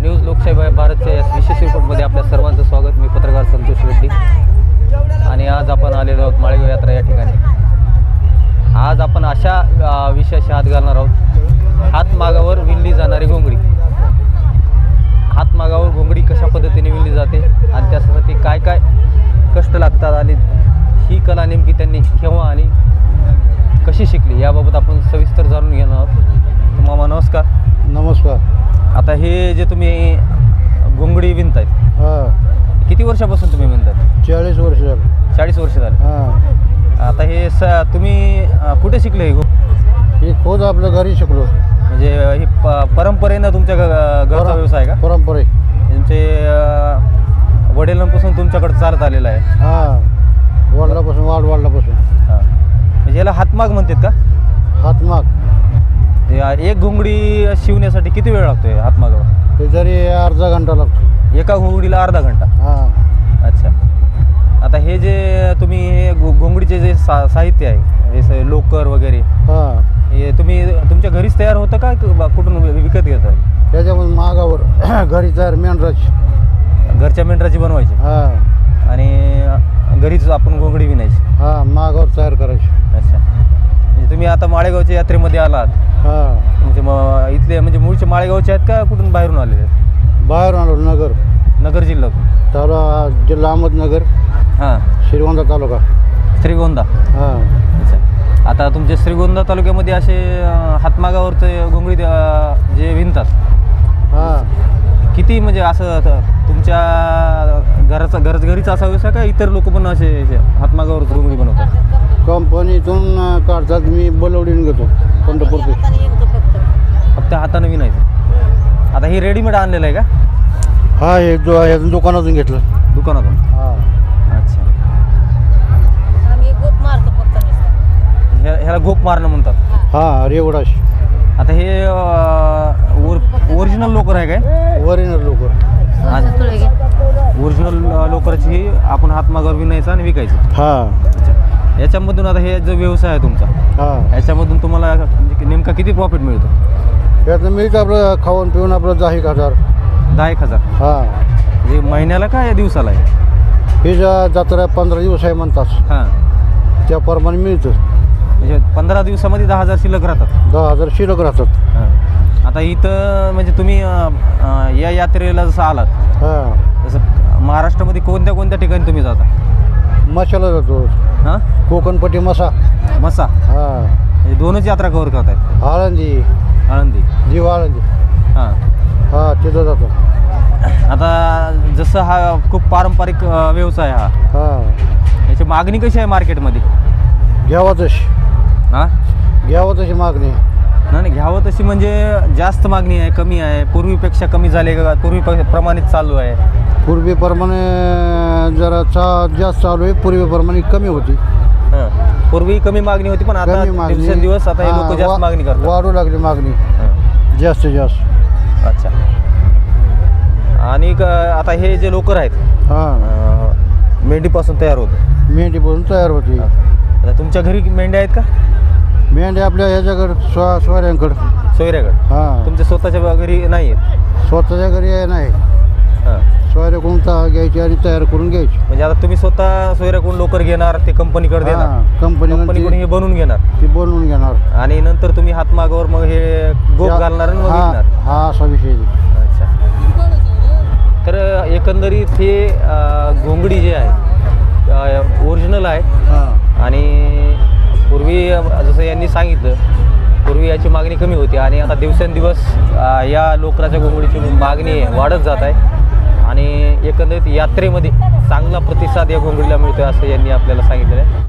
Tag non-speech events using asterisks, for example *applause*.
News लोकशाही भारतच्या या विशेष रिपोर्टमध्ये आपल्या सर्वांचं स्वागत. मी पत्रकार संतोष रेड्डी. आणि आज आपण आलेलो आहोत माळेगाव यात्रा या ठिकाणी. आज आपण अशा विषयाशी हात घालणार आहोत. हातमागावर विणली जाणारी घोंगडी. हातमागावर घोंगडी कशा पद्धतीने विणली जाते आणि त्यासाठी काय काय कष्ट लागतात आणि ही कला नेमकी त्यांनी केव्हा आणि कशी शिकली याबाबत आपण सविस्तर जाणून घेणार आहोत. मामा नमस्कार. नमस्कार. आता हे जे तुम्ही घोंगडी विणतायत हां. किती वर्षापासून तुम्ही विणतायत? चाळीस वर्ष झालं. चाळीस वर्ष झाले. हां. आता हे स तुम्ही अ, कुठे शिकले हे घो- ही खोद आपल्या घरी शिकलो. म्हणजे ही प परंपरेनं तुमच्या घ- घरचा व्यवसाय का? परंपरे. तुमचे अ, वडिलांपासून तुमच्याकडे चालत आलेला आहे. हां. वडिलापासून वाढ वाढल्यापासून हां. म्हणजे याला हातमाग म्हणतात का? हातमाग. या एक घोंगडी शिवण्यासाठी किती वेळ लागतोय हातमागावर ते जरी अर्धा घंटा लागतो. एका घोंगडीला अर्धा घंटा? हां. अच्छा. आता हे जे तुम्ही हे घो- घोंगडीचे जे सा साहित्य आहे हे स- लोकर वगैरे हां. हे तुम्ही तुमच्या घरीच तयार होतं का क- बा- कुठून वि- विकत घेताय त्याच्यामध्ये मागावर *coughs* घरी तयार मेंढराची. घरच्या मेंढराची बनवायची? हां. आणि घरीच आपण घोंगडी विणायची? हां मागावर आता माळेगावच्या यात्रेमध्ये आलात. हां. म्हणजे मग इथले म्हणजे मूळचे माळेगावचे आहेत का कुठून बाहेरून आलेले आहेत? बाहेर आलो नगर. नगर जिल्ह्यातून तालुका जिल्हा अहमदनगर हां. श्रीगोंदा तालुका. श्रीगोंदा. हां. अच्छा. आता तुमच्या श्रीगोंदा तालुक्यामध्ये असे अं, हातमागावरचे घोंगडी अं, जे विणतात. हां. किती म्हणजे असं त- तुमच्या घराचा घर घरीच असा व्यवसाय का इतर लोक पण असे असे हातमागावर घोंगडी बनवतात? कंपनीतून काढतात मी बलवडीन घेतो पंढरपूर ते. फक्त. हातानं विणायचं आता हे रेडीमेड आणलेलं आहे का? हा हे जो ह्यातून दुकानातून घेतलं. दुकानातून? हा. अच्छा. आम्ही गोप मारतो फक्त नुसतं. ह्या ह्याला गोप मारणं म्हणतात. हा रेवडाश. आता हे ओरिजिनल लोकर आहे काय? वरिनर लोक दोनशे तुळे घे. ओरिजिनल लोकरची आपण हातमागावर विणायचं आणि विकायचं. हा. अच्छा. याच्यामधून आता हे जो व्यवसाय आहे तुमचा हा. याच्यामधून तुम्हाला म्हणजे नेमका किती प्रॉफिट मिळतो? त्यातनं मिळतं आपलं खाऊन पिऊन आपलं दहा एक हजार. दहा एक हजार? हा. म्हणजे महिन्याला का या दिवसाला आहे? ही जा जत्रा पंधरा दिवस आहे म्हणतात हां. त्याप्रमाणे मिळतं. म्हणजे पंधरा दिवसामध्ये दहा हजार शिल्लक राहतात? दहा हजार शिल्लक राहतात. हां. आता इथं म्हणजे तुम्ही अं, अं, या यात्रेला जसं आलात हा. जसं महाराष्ट्रामध्ये कोणत्या कोणत्या ठिकाणी तुम्ही जाता? मशाला जातो. हां? कोकणपट्टी मसा. मसा? हा. दोनच यात्रा कव्हर करतायत? आळंदी. आळंदी. जीव आळंदी. हां. हा तिथं जातो. आता जसं हा खूप पारंपरिक अं, व्यवसाय हा. हा. याची मागणी कशी आहे मार्केटमध्ये? घ्यावा तशी. हां? घ्यावं तशी मागणी. नाही नाही, घ्यावं तशी म्हणजे जास्त मागणी आहे कमी आहे. पूर्वीपेक्षा कमी झाले का पूर्वी प्रमाणित चालू आहे. पूर्वीप्रमाणे जरा चा जास्त चालू आहे. पूर्वीप्रमाणे कमी होती. हां. पूर्वी कमी मागणी होती पण आता कमी मागणी. दिवसेंदिवस आता हे हा, लोक जास्त मागणी करतात. वाढू लागली मागणी. हां. जास्तीत जास्त. अच्छा. आणि क- आता हे जे लोकर आहेत हां. अं, मेंढीपासून तयार होतं. मेंढीपासून तयार होती. आता तुमच्या घरी मेंढ्या आहेत का? मेंढी आपल्या ह्याच्याकडं स्व सोयऱ्यांकडं. सोयऱ्याकडे. हां. तुमच्या स्वतःच्या घरी नाही आहेत? स्वतःच्या घरी आहे नाही. सोयऱ्याकडून ता घ्यायची आणि तयार करून घ्यायची. म्हणजे आता तुम्ही स्वतः सोयऱ्याकडून लोकर घेणार ते कंपनीकडे देणार. हां कंपनीकडून कंपनीकडून हे बनवून घेणार. ती बनवून घेणार. आणि नंतर तुम्ही हातमागावर मग हे गोप या- घालणार आणि मग हा विकणार. हा असा विषय आहे. अच्छा. तर एकंदरीत हे अं, घोंगडी जे आहे ओरिजिनल आहे. हां. आणि पूर्वी अं, जसं यांनी सांगितलं पूर्वी याची मागणी कमी होती आणि आता दिवसेंदिवस अं, या लोकराच्या घोंगडीची मागणी वाढत जात आहे. आणि एकंदरीत यात्रेमध्ये चांगला प्रतिसाद या घोंगडीला मिळतोय असं यांनी आपल्याला सांगितलेलं आहे.